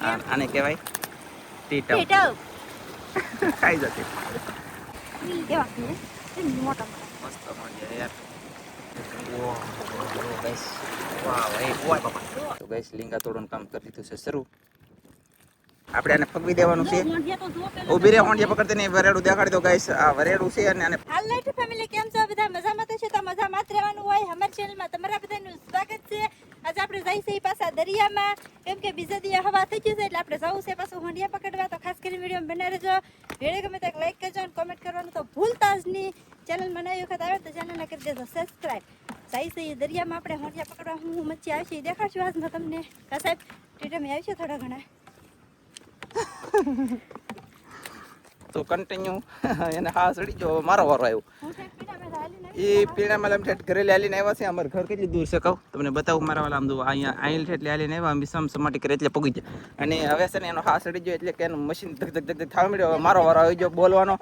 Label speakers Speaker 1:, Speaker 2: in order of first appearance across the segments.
Speaker 1: આને કહેવાય ટીટમ
Speaker 2: ટેટવ
Speaker 1: ખાઈ જતી
Speaker 2: કેવા છે મોટા મોટા
Speaker 1: મસ્ત મળી યાર. વાહ ગાઈસ વાહ ભાઈ ઓય બાપા તો ગાઈસ લીંગા તોડવાનું કામ કરી દીધું છે શરૂ. આપણે આને ફગવી દેવાનું છે. ઊભી રે હોંડિયા પકડતી નહીં વરેડું દેખાડી દો ગાઈસ આ વરેડું છે અને આને
Speaker 2: હાલ ફેમિલી કેમ છો? બધા મજામાં તો છે? તો મજામાં જ રહેવાનું હોય. અમારી ચેનલમાં તમારા બધાનું સ્વાગત છે. આજે આપણે સહી પાછા દરિયામાં. કેમ કે બીજા દિવસે હવા થઈ ગયું છે એટલે આપણે જવું છે પાછું હોંડિયા પકડવા. તો ખાસ કરીને વીડિયો બના રહેજો. વીડિયો ગમે તો લાઈક કરજો અને કોમેન્ટ કરવાનું તો ભૂલતા જ નહીં. ચેનલ બનાવી વખત આવે તો ચેનલને કરી દેજો. સબસ્ક્રાઈબ સહી દરિયામાં આપણે હોંડિયા પકડવા. હું હું મચ્છી આવશે એ દેખાડશું આજમાં તમને. કા સાહેબ, ટીટમે આવશે થોડા ઘણા.
Speaker 1: તો કન્ટિન્યુ એને હા સડી જો મારો વારો આવ્યો. એ પીણા માલા ઠેઠ ઘરે હાલીને આવ્યા છે. અમારું ઘર કેટલી દૂર છે કહું? તમને બતાવું મારા વાલા આમ જો અહીંયા છે એટલે હાલીને આવ્યા. અમે સમ સમાટી કરે એટલે પગી જાય અને હવે છે ને એનો હા સડી ગયો એટલે કે એનું મશીન ધક ધક ધક થવા મળ્યો મારો વારો આવી ગયો બોલવાનો.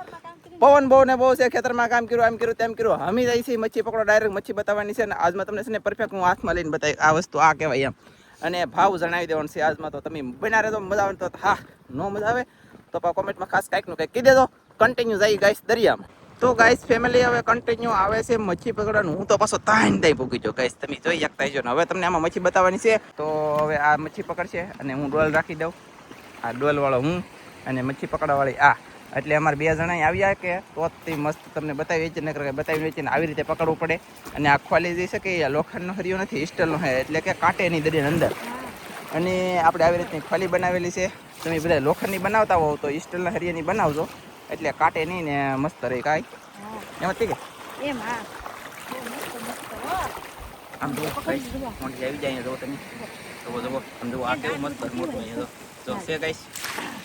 Speaker 1: પવન બહુ ને બહુ છે. ખેતરમાં કામ કર્યું, આમ કર્યું, તેમ કર્યું. હમી જાય છે. મચ્છી પકડો ડાયરેક્ટ મચ્છી બતાવવાની છે. ને આજમાં તમને છે ને પરફેક્ટ હું હાથમાં લઈને બતાવી આ વસ્તુ આ કહેવાય એમ. અને ભાવ જણાવી દેવાનો છે આજમાં તો. તમે બના તો મજા આવે તો. હા, નો મજા આવે. તો કોમેન્ટમાં ખાસ કાંઈકનું કંઈક કહી દેજો. કન્ટિન્યુ જાય ગાઈસ દરિયામાં. તો ગાઈસ ફેમિલી હવે કન્ટિન્યુ આવે છે મચ્છી પકડવાનું. હું તો પાછો તાઈન દાઈ ભૂકી જો ગાઈસ તમે જોઈ શકતા છો ને. હવે તમને આમાં મચ્છી બતાવવાની છે. તો હવે આ મચ્છી પકડશે અને હું ડોલ રાખી દઉં. આ ડોલવાળો હું અને મચ્છી પકડવાવાળી આ. એટલે અમારે બે જણા આવ્યા કે તો મસ્ત તમને બતાવી વેચીને બતાવી વેચીને આવી રીતે પકડવું પડે. અને આ ખોલી જઈ શકે એ લોખંડનો હરિયો નથી, સ્ટીલનો છે એટલે કે કાંટે નહીં દરિયાની અંદર. અને આપણે આવી રીતની ખોલી બનાવેલી છે. તમે બધા લોખંડની બનાવતા હોવ તો સ્ટીલના હરિયાની બનાવજો. એટલે કાટે નહીં ને મસ્ત રહે કાંઈ. એમાં ઠીક
Speaker 2: એમ હા.
Speaker 1: આમ જો મોટી આવી જાય જો તમે. જુઓ જુઓ આમ જુઓ આ કેવું મસ્ત મોટું અહીંયા જો જો છે ગાઈસ.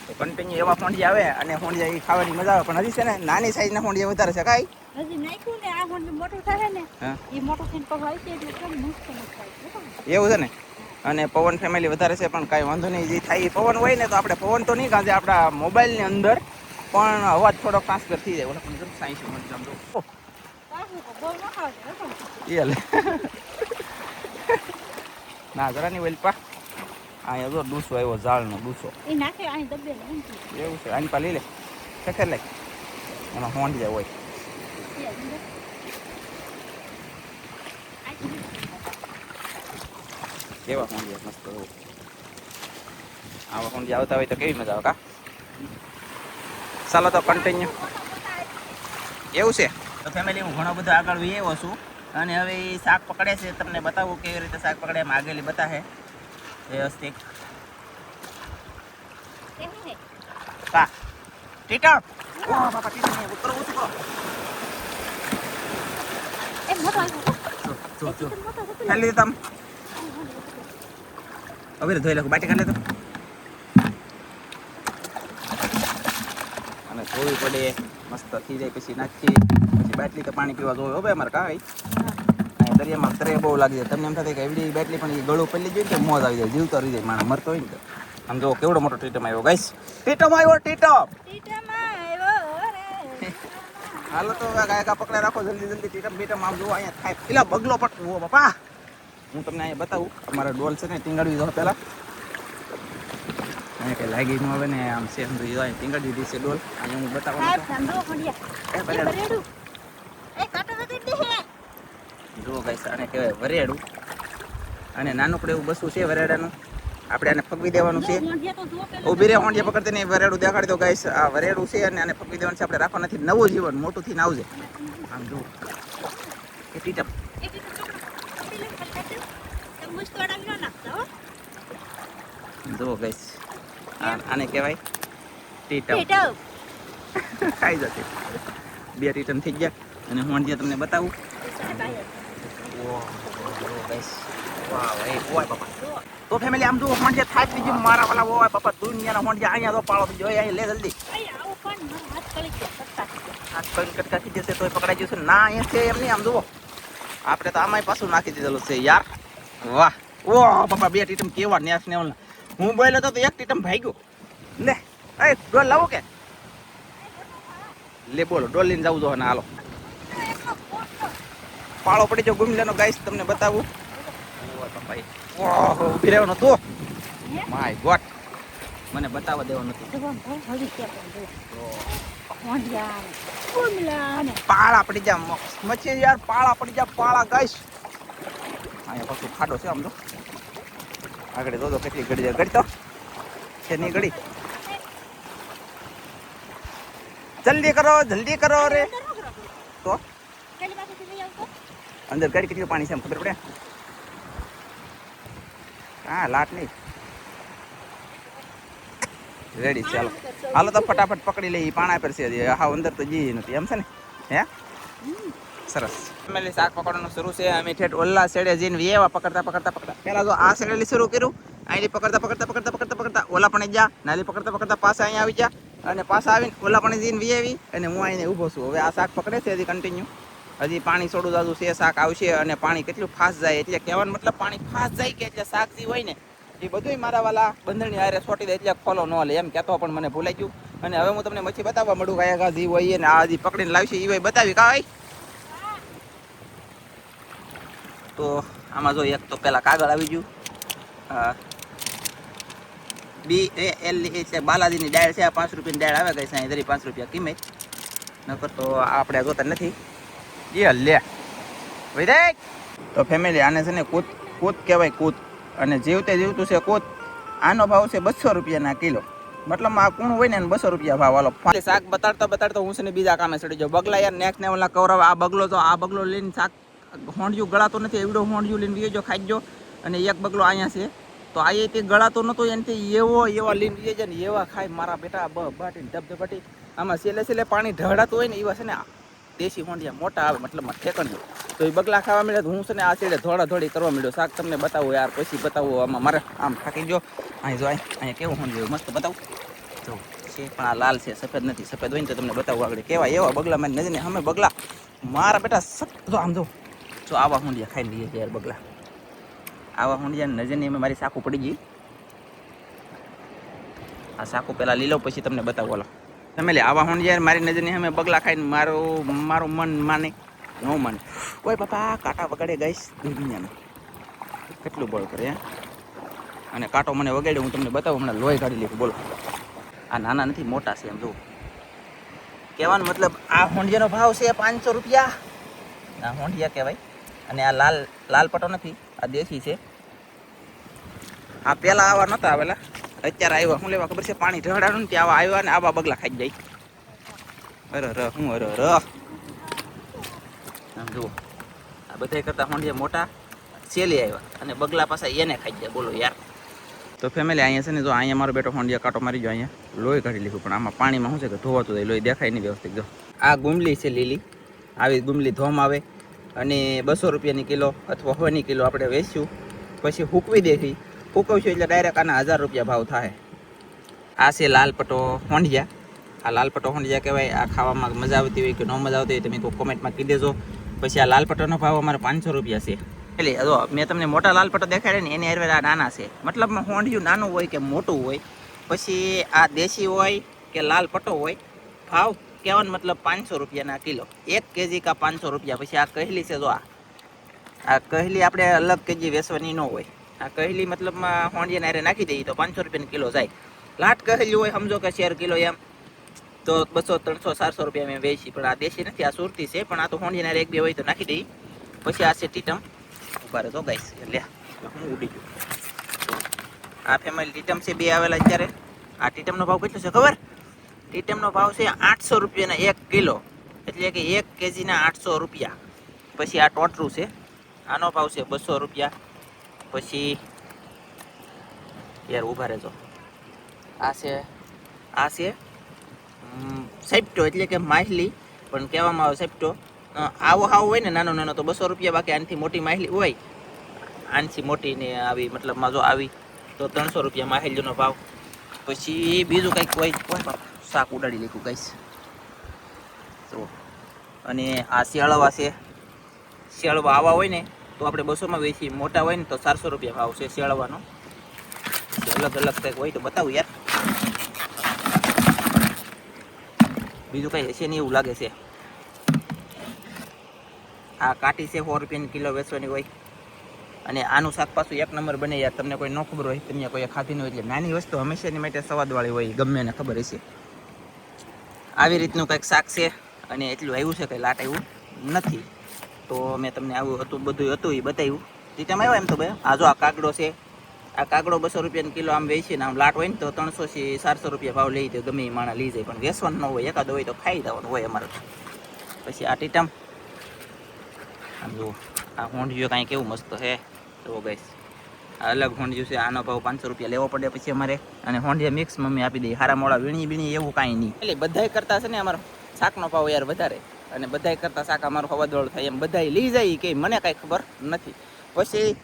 Speaker 1: તો કન્ટિન્યુ એવા ફોંડી આવે અને ફોંડિયા એ ખાવાની મજા આવે. પણ હજી છે ને નાની સાઈઝના ફોંડિયા વધારે છે કાંઈ.
Speaker 2: હજી નાખ્યું ને આ હોંડ મોટું થાય ને એ મોટું થઈને પકડાય છે એટલે કેમ મસ્ત મસ્ત થાય છે.
Speaker 1: એવું છે ને? અને પવન ફેમિલી વધારે છે પણ કાંઈ વાંધો નહીં. જે થાય એ પવન હોય ને તો આપણે પવન તો નહીં કાંજે આપણા મોબાઈલની અંદર. પણ અવાજ થોડો ટ્રાન્સફર થઈ જાય. ઓલા પણ
Speaker 2: બહુ ન
Speaker 1: જરા નહીં વેલપા અહીંયા જો ડૂસો આવ્યો ઝાડનો ડૂસો. એવું છે આની પા લઈ લે. ખેખર લે એમાં હોંડ જાય હોય. કેવા હોંડિયા મસ્ત હોય આવા હોંડિયા આવતા હોય તો કેવી મજા આવે કા? ચાલો તો કન્ટિન્યુ એવું છે? તો ફેમિલી હું ઘણો બધો આગળ આવ્યો છું. અને હવે એ શાક પકડે છે તમને બતાવું કેવી રીતે શાક પકડે એમ આગેલી બતાવે વ્યવસ્થિત. કા? ટીટર બાપા ઉતરો ઉતરો.
Speaker 2: એ મોટો આવ્યો, ને.
Speaker 1: ખાલી તમ. હવે ધોઈ લખું બાટી કાઢ લે તો અને ધોવી પડે. મસ્ત થઈ જાય પછી નાખી પછી બાટલી તો પાણી પીવા જોવે. હવે અમારે કાંઈ. દરિયામાં તરે બહુ લાગી જાય તમને એમ થાય કે એવડી બાટલી પણ એ ગળું પડી જોઈએ તો મોજ આવી જાય. જીવતો રહી જાય માણસ મરતો હોય ને તો. આમ જો કેવડો મોટો ટીટમ આવ્યો ગાઈસ ટીટમ આવ્યો ટીટમ. હાલો તો ગાયકા પકડે રાખો. જલ્દી જલ્દી ટીટમ બીટમ. આમ જો અહીંયા થાય. પેલા બગલો પટ બાપા. હું તમને અહીંયા બતાવું. અમારા ડોલ છે ને ટીંગાડવી દો પહેલાં. અહીંયા કંઈ લાગી ન આવે ને આમ છે સમજી અહીં ટીંગાડી દીધી છે ડોલ. અહીંયા હું
Speaker 2: બતાવું.
Speaker 1: જુઓ ગાઈસ આને કહેવાય વરેડું અને નાનકડું એવું બસું છે વરેડાનું આપણે આને ફગવી દેવાનું છે. ઊભી રે ઓંડિયા પકડતી નહીં વરેડું દેખાડી દો ગાઈસ આ વરેડું છે અને આને ફગવી દેવાનું છે. આપણે રાખવા નથી નવું જીવન મોટું થઈને આવજે. આમ જુઓ. એ ટીટમ
Speaker 2: એ ટીટું પકડો. પકડી લે, પકડી લે. તમે મુસ્તોડાવી ન નાખતા, હો.
Speaker 1: જુઓ ગઈશ આને કહેવાય ટીટમ ખાઈ જશે. બે રિટર્ન થઈ ગયા. અને હું જે તમને બતાવું. તો ફેમિલી આમ જુઓ હોંડિયા થાય બીજું મારા વાલા હોય પપ્પા દુનિયાના હોંડિયા અહીંયા તો પાળો બીજો અહીંયા લે જલ્દી.
Speaker 2: હાથ
Speaker 1: કઈ કટકા. થઈ જશે તો પકડાઈ જશે. ના અહીંયા છે એમ નહીં આમ જુઓ. આપણે તો આમાંય પાછું નાખી દીધેલું છે યાર. વાહ. ઓ પપ્પા બે ટીટમ કેવા નેસ ને હું બોલ્યો તો એક ટીટમ ભાગ્યો. લે એ ડોલ લાવો કે. લે બોલો ડોલ લઈને જવું જો ને હાલો. પાળો પડી જો ગુમલેનો ગાઈસ તમને બતાવું. ઓહો ઊભી રહેવાનો તો? My god. મને બતાવવા દેવાનું નથી. પાળા પડી જા મચ્છી યાર પાળા પડી જા પાળા ગાઈશ. અહીંયા પાછું ખાડો છે આમ તો આગળ દો કેટલી ઘડી જાય ઘડી તો? છે નહીં ઘડી? જલ્દી કરો જલ્દી કરો રે. તો? અંદર ગાડી કેટલી પાણી છે એમ ખબર પડે? હા લાટ નહીં. રેડી, ચાલો. હાલો તો ફટાફટ પકડી લઈ પાણા પર છે. હા અંદર તો જી નથી, એમ છે ને? હે? સરસ. ફેમિલી શાક પકડવાનું શરૂ છે. અમે ઠેઠ ઓલ્લા સેડે જઈને વેવા પકડતા પકડતા પકડતા. પહેલાં જો આ સેડેલી શરૂ કર્યું, અહીંથી પકડતા પકડતા પકડતા પકડતા પકડતા ઓલા પણ જા, નાલી પકડતા પકડતા પાછા અહીંયા આવી જા. અને પાછા આવીને ઓલા પણ જઈને વી અને હું આવીને ઊભો છું. હવે આ શાક પકડે છે હજી કન્ટિન્યુ હજી પાણી સોડું દાદું છે, શાક આવશે અને પાણી કેટલું ફાસ્ટ જાય એટલે કહેવાનો મતલબ પાણી ફાસ્ટ જાય કે એટલે શાક જે હોય ને એ બધુંય મારા વાલા બંધણી હારે છોટી દે એટલે ફોલો ન લે. એમ કહેતો પણ મને ભૂલાઈ ગયું. અને હવે હું તમને મચ્છી બતાવવા મળું કયા ઘા જી હોય ને આ હજી પકડીને લાવશે એ હોય બતાવી કા ભાઈ તો આમાં જો એક તો પેલા કાગળ આવી ગયું. બી એ એલ એટલે બાલાજીની ડાળ છે, આ પાંચ રૂપિયાની ડાળ આવે ગઈ છે અહીં પાંચ રૂપિયા કિંમત. નકર તો આપણે જોતા નથી. એ લે. ભાઈ તો ફેમિલી આને છે ને કૂત કૂત કહેવાય, કૂત. અને જીવતે જીવતું છે કોત. આનો ભાવ છે બસો રૂપિયાના કિલો. મતલબ આ કુણ હોય ને બસો રૂપિયા ભાવ હાલો શાક બતાડતા બતાડતા હું છે ને બીજા કામે ચડી જાઉં. બગલા યાર નેક્સ્ટ ને ઓલા કવરાવ આ બગલો તો આ બગલો લઈને શાક હોંડિયું ગળાતો નથી, એવડો હોંડિયું લઈને વિયો ખાઈ ગયો અને એક બગલો અહીંયા છે. તો આ તે ગળાતો નતો એનાથી એવો એવા લીન છે ને એવા ખાય મારા બેટા બાટી ધબધબાટી. આમાં સેલે સેલે પાણી ઢળાતું હોય ને એવા છે ને દેશી હોંડિયા મોટા આવે, મતલબ ઠેકણ્યું. તો એ બગલા ખાવા મળે તો હું છે ને આ સાઈડે ધોળા ધોળી કરવા મળ્યો. શાક તમને બતાવું યાર, પછી બતાવું આમાં મારે આમ થાકી જો અહીં જો, અહીં, અહીંયા કેવું હોંડિયું મસ્ત બતાવું. જો, છે પણ આ લાલ છે, સફેદ નથી. સફેદ હોય ને તો તમને બતાવું આગળ. કેવા એવા બગલા મારી નજરને અમે બગલા. મારા બેટા સત આમ જો જો આવા હોંડિયા ખાઈ લઈએ યાર બગલા. આવા હોંડિયા નજરની અમે મારી સાકુ પડી ગઈ. આ સાકુ પહેલા લીલો પછી તમને બતાવું બોલો તમે લે, આવા હુંડિયા મારી નજરની અમે પગલાં ખાઈને મારું મારું મન માને, ન માને. ઓય બાપા, કાંટા વગાડે ગઈશ દુનિયાને. કેટલું બળ કરે, હે? અને કાંટો મને વગાડ્યો, હું તમને બતાવું, હમણાં લોહી કાઢી લીધું, બોલો. આ નાના નથી, મોટા છે એમ જો કહેવાનો મતલબ, આ હોંડિયાનો ભાવ છે પાંચસો રૂપિયા. આ હોંડિયા કહેવાય. અને આ લાલ લાલ પટો નથી, આ દેશી છે. આ પહેલાં આવા નહોતા આવેલા. અત્યારે આવ્યા, હું લેવા ખબર છે, પાણી ઢળાડું ને ત્યાં આવા આવ્યા ને આવા બગલા ખાઈ જાય. અરે ર હું અરે ર આમ જુઓ, આ બધા કરતા હોંડિયા મોટા સેલી આવ્યા અને બગલા પાસે એને ખાઈ જાય બોલો યાર. તો ફેમિલી અહીંયા છે ને, જો અહીંયા મારો બેટો હોંડિયા કાંટો મારી ગયો, અહીંયા લોહી કાઢી લીધું, પણ આમાં પાણીમાં શું છે કે ધોવાતું જાય લોહી દેખાય નહીં વ્યવસ્થિત, જો. આ ગુમલી છે લીલી, આવી ગુમલી ધોમ આવે અને બસો રૂપિયાની કિલો અથવા હવાની કિલો આપણે વેચ્યું, પછી હૂકવી દેખી હૂકવશું એટલે ડાયરેક્ટ આના હજાર રૂપિયા ભાવ થાય. આ છે લાલ પટો હોંડિયા. આ લાલ હોંડિયા કહેવાય. આ ખાવામાં મજા આવતી હોય કે ન મજા આવતી હોય તમે કોઈ કોમેન્ટમાં કહી દેજો. પછી આ લાલ પટોનો ભાવ અમારે પાંચસો રૂપિયા છે. એટલે જો, મેં તમને મોટા લાલ પટો દેખાડે ને, એની હારે આ નાના છે. મતલબમાં હોંડિયું નાનું હોય કે મોટું હોય, પછી આ દેશી હોય કે લાલ પટો હોય, ભાવ કહેવાનો મતલબ પાંચસો રૂપિયાના કિલો. એક કેજી કા પાંચસો રૂપિયા. પછી આ કહેલી છે જો આ. આ કહેલી આપણે અલગ કેજી વેચવાની ન હોય. આ કહેલી મતલબમાં હોંડિયાને નારે નાખી દઈએ તો પાંચસો રૂપિયાનો કિલો જાય. લાટ કહેલી હોય, સમજો કે શેર કિલો એમ. તો બસો, ત્રણસો, ચારસો રૂપિયા મેં વેચી. પણ આ દેશી નથી, આ સુરતી છે, પણ આ તો હોંડિયાને નારે એક બે હોય તો નાખી દઈએ પછી આ છે ટીટમ. ઊભા રહેતો ગાઈસ. લે, હું ઉડી ગયો. આ ફેમિલી ટીટમ છે, બે આવેલા અત્યારે. આ ટીટમનો ભાવ કેટલો છે ખબર? ટીટમનો ભાવ છે આઠસો રૂપિયાના એક કિલો. એટલે કે એક કેજીના આઠસો રૂપિયા. પછી આ ટોટરું છે. આનો ભાવ છે બસો રૂપિયા. પછી યાર ઊભા રહેજો. આ છે. આ છે? સેપ્ટો એટલે કે માછલી પણ કહેવામાં આવે સેપ્ટો આવો હાવ હોય ને નાનો નાનો તો બસો રૂપિયા બાકી આનાથી મોટી માછલી હોય. આનાથી મોટી ને આવી મતલબમાં જો આવી તો ત્રણસો રૂપિયા માછલીનો ભાવ. પછી બીજું કંઈક હોય હોય શાક ઉડાડી લીધું કઈશ તો અને આ શિયાળવા છે. શિયાળવા આવા હોય ને તો આપણે બસોમાં વેચીએ મોટા હોય ને તો ચારસો રૂપિયા ભાવ છે શેળવાનો. અલગ અલગ કંઈક હોય તો બતાવું યાર. બીજું કંઈ હશે નહીં એવું લાગે છે. આ કાટી છે સો રૂપિયાની કિલો વેચવાની હોય. અને આનું શાક પાછું એક નંબર બને યાર. તમને કોઈ ન ખબર હોય, તમને કોઈ ખાધી ન હોય એટલે. નાની વસ્તુ હંમેશાની માટે સ્વાદવાળી હોય, ગમે એને ખબર હશે. આવી રીતનું કંઈક શાક છે અને એટલું આવ્યું છે કંઈ લાટ આવ્યું નથી. તો મેં તમને આવું હતું, બધું હતું, એ બતાવ્યું. ટીટામાં આવ્યો એમ તો ભાઈ. આ જો આ કાગડો છે, આ કાગડો બસો રૂપિયાનો કિલો આમ વેચી ને આમ લાટ હોય ને તો ત્રણસો થી ચારસો રૂપિયા ભાવ લઈ દે ગમે એ માણા લઈ જાય, પણ વેસવાનું ન હોય, એકાદો હોય તો ખાઈ દેવાનું હોય અમારે પછી આ ટીટામ. આમ જુઓ, આ હોંડિયો કાંઈ કેવું મસ્ત છે. જુઓ ગાઈસ આ અલગ હોંડિયું છે, આનો ભાવ પાંચસો રૂપિયા લેવો પડે પછી અમારે. અને હોંડિયા મિક્સ મમ્મી આપી દઈએ હારા મોડા વીણી બીણી એવું કાંઈ નહીં. એટલે બધાય કરતા છે ને અમારો, શાકનો ભાવ યાર વધારે. અને બધાય કરતા શાક અમારું હવાદોળ થાય એમ. બધાય લઈ જાય કે, મને કાંઈ ખબર નથી. પછી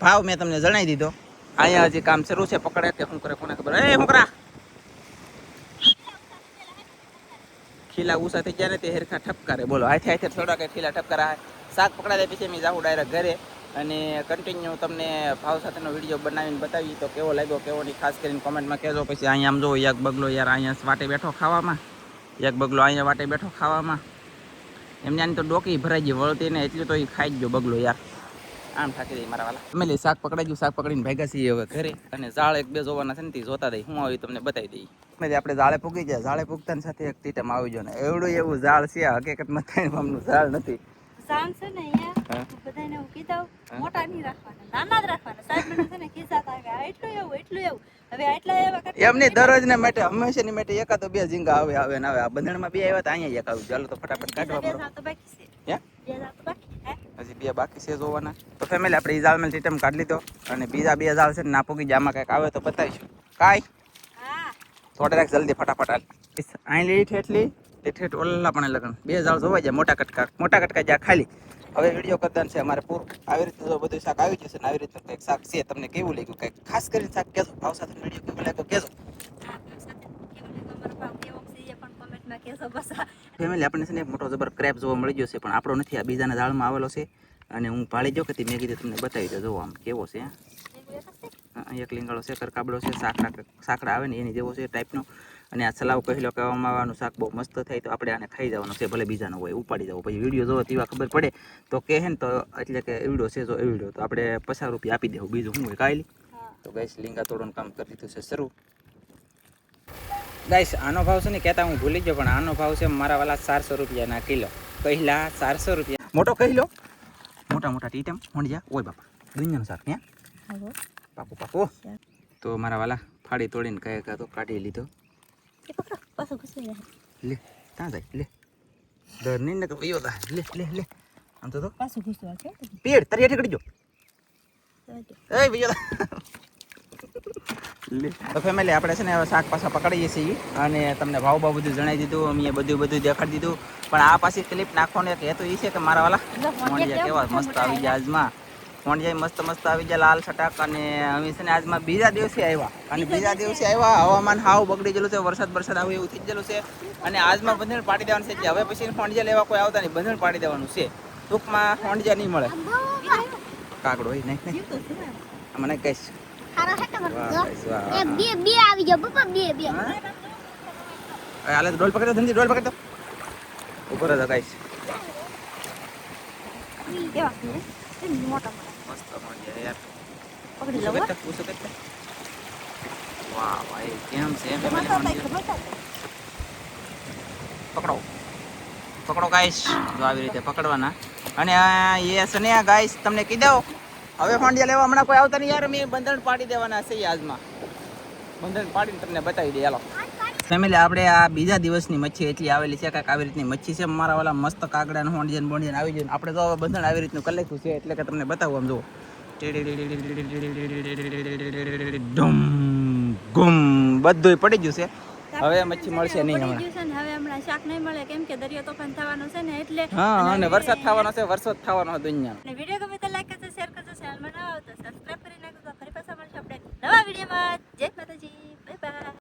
Speaker 1: ભાવ મેં તમને જણાવી દીધો. અહીંયા હજી કામ શરૂ છે, પકડે કે શું કરે, કોને ખબર? એ મોકરા ખીલા ઉસા થઈ ગયા ને તે હેરખા ઠપકારે. બોલો, હાથે હાથે, થોડા કે ખીલા ઠપકારા. શાક પકડાય પછી મેં જાઉં ડાયરેક્ટ ઘરે અને કન્ટિન્યુ તમને ભાવ સાથેનો વીડિયો બનાવીને બતાવી. તો કેવો લાગ્યો, કેવો નહીં, ખાસ કરીને કોમેન્ટમાં કહેજો. પછી અહીંયા આમ જોવો એક બગલો યાર, અહીંયા વાટે બેઠો ખાવામાં. એક બગલો અહીંયા વાટે બેઠો ખાવામાં. એમને આની તો ડોકી ભરાઈ ગઈ વળતી ને એટલું તો એ ખાઈ ગયો બગલો યાર. આમ થાકી દઈ મારા વાલા. અમે શાક પકડાઈ ગયું શાક પકડીને ભેગા છીએ હવે ઘરે. અને ઝાડ એક બે જોવાના છે ને તે જોતા દઈ. હું આવી તમને બતાવી દઈ. મેં આપણે ઝાડે પૂગી ગયા. ઝાડે પૂગતા સાથે એક ટીટમ આવી ગયો ને. એવડું એવું ઝાડ છે હકીકતમાં ત્રણ આમનું ઝાડ નથી.
Speaker 2: સાંજ છે ને અહીંયા બધાને હું કીધું મોટા નહીં રાખવાના નાના જ રાખવાના. સાહેબ મને છે ને ખીજાતા કે એટલું એવું એટલું એવું.
Speaker 1: એમની દરરોજ ને માટે હંમેશાની માટે એકાદો બે ઝીંગા આવે આવે ને આવે. આ બંધણમાં બે આવ્યા અહીંયા એક આવ્યું. ચાલો તો ફટાફટ કાઢવા
Speaker 2: બાકી
Speaker 1: હજી બે બાકી છે જોવાના. તો ફેમિલી આપણે ઈ ઝાડમાં સિસ્ટમ કાઢી લીધો. અને બીજા બે ઝાલ છે ને ના પૂગી જાય આમાં કંઈક આવે તો બતાવીશું. કાંઈ? થોડે રાખ જલ્દી ફટાફટ હાલ. અહીં લીઠ તે ઠેઠ ઓલા પણ લગન. બે ઝાડ જોવા જાય મોટા કટકા. મોટા કટકા જ્યાં ખાલી. હવે વીડિયો કરદાન છે, અમારે પૂરું. આવી રીતે બધું શાક આવી જશે ને આવી રીતે કંઈક શાક છે, તમને કેવું લાગ્યું? કંઈક ખાસ કરીને શાક કહેજો. ભાવ સાથે વીડિયો કેવો લાગ્યો કહેજો. ફેમિલી આપણને છે ને મોટો જબર ક્રેપ જોવા મળી ગયો છે, પણ આપણો નથી. આ બીજાના દાળમાં આવેલો છે. અને હું પાળી જો કે મેં કીધું તમને બતાવી દો જોવો આમ કેવો છે
Speaker 2: એક જ છે?
Speaker 1: હા, એક લીંગાળો છે કરકાબડો છે સાકડા સાકડા આવે ને એની જેવો છે ટાઈપનો અને આ સલાવ કહેલો કહેવામાં આવવાનું શાક બહુ મસ્ત થાય તો આપણે આને ખાઈ જવાનું છે ભલે બીજાનો હોય ઉપાડી જવું. પછી વીડિયો જોવો તેવા ખબર પડે તો કહે ને તો એટલે કે એવડો છે જો એવડો તો આપણે પચાસ રૂપિયા આપી દેવું. બીજું શું હોય કાંઈ
Speaker 2: હા
Speaker 1: તો ગાઈસ લીંગા તોડવાનું કામ કરી દીધું છે શરૂ. ગાઈસ આનો ભાવ છે ને કહેતા હું ભૂલી ગયો પણ આનો ભાવ છે મારા વાલા ચારસો રૂપિયાના કિલો. કહેલા ચારસો રૂપિયા. મોટો કહી લો. મોટા મોટા ટીટમ હોંડિયા. ઓય બાપા દુનિયાનું શાક હે?
Speaker 2: હવે
Speaker 1: પાકું પાકું. તો મારા વાલા ફાડી તોડીને કયા કહે તો કાઢી લીધો. લે. ત્યાં જાય લે. દર નહીં ને કયો તા લે લે લે. આમ તો તો.
Speaker 2: પાછું ઘૂસવા છે.
Speaker 1: પેડ તારી હેઠે કડી જો. એ બીજો તો ફેમિલી આપણે છે ને હવે શાક પાછા પકડીએ છીએ. અને તમને ભાવ ભાવ બધું જણાવી દીધું અમે બધું બધું દેખાડી દીધું. પણ આ પાછી ક્લિપ નાખવાનો એક હેતુ એ છે કે મારા વાલા કેવા મસ્ત આવી ગયા આજમાં. મોંડિયા મસ્ત મસ્ત આવી ગયા લાલ છટાક અને અમે છે ને આજમાં બીજા દિવસે આવ્યા. અને બીજા દિવસે આવ્યા હવામાન હાવ બગડી ગયેલું છે વરસાદ વરસાદ આવે એવું થઈ ગયેલું છે. અને આજમાં બંધણ પાડી દેવાનું છે એટલે હવે પછી ફોંડિયા લેવા કોઈ આવતા નહીં બંધણ પાડી દેવાનું છે. ટૂંકમાં ફોંડિયા નહીં મળે. કાગડો હોય નહીં મને કહીશ.
Speaker 3: બે બે આવી ગયો પપ્પા બે બે.
Speaker 1: હા? હાલે તો ડોલ પકડી ધનજી ડોલ પકડી. ઉપર જ ગાઈસ
Speaker 2: કેવા છે મોટા મોટા.
Speaker 1: મસ્ત મોંડિયા યાર.
Speaker 2: પકડી
Speaker 1: પૂછો
Speaker 2: લો
Speaker 1: કરતા, પૂછો કરતા. વાહ ભાઈ કેમ છે
Speaker 2: એમાં તો
Speaker 1: પકડો. પકડો ગાઈસ જો આવી રીતે પકડવાના. અને આ એ છે ને ગાઈસ તમને કીધો હવે ફાંડિયા લેવા હમણાં કોઈ આવતા નહીં યાર. મેં બંધણ પાડી દેવાના છે આજમાં બંધન પાડીને તમને બતાવી દે હાલો. ફેમિલી આપણે આ બીજા દિવસની મચ્છી એટલી આવેલી છે કાંઈક આવી રીતની મચ્છી છે. મારા વાલા મસ્ત કાગડા હોંડિયન બોંડિયન આવી જાય આપણે તો હવે બંધણ આવી રીતનું કરી છે એટલે કે તમને બતાવું આમ જુઓ. ડુમ ગુમ બધુંય પડી ગયું છે. હવે મચ્છી મળશે નહીં હમણાં.
Speaker 2: હવે હમણાં શાક નહીં મળે કેમ કે દરિયો તોફાન થવાનો છે ને એટલે
Speaker 1: હા અને વરસાદ થવાનો છે વરસાદ થવાનો છે દુનિયા
Speaker 2: અને વીડિયો ગમે તો લાઈક કરજો શેર કરજો ચેનલમાં નવા તો સબસ્ક્રાઇબ કરી નાખજો ફરી પાછા મળશે આપણે નવા વિડિયોમાં. જય માતાજી બાય બાય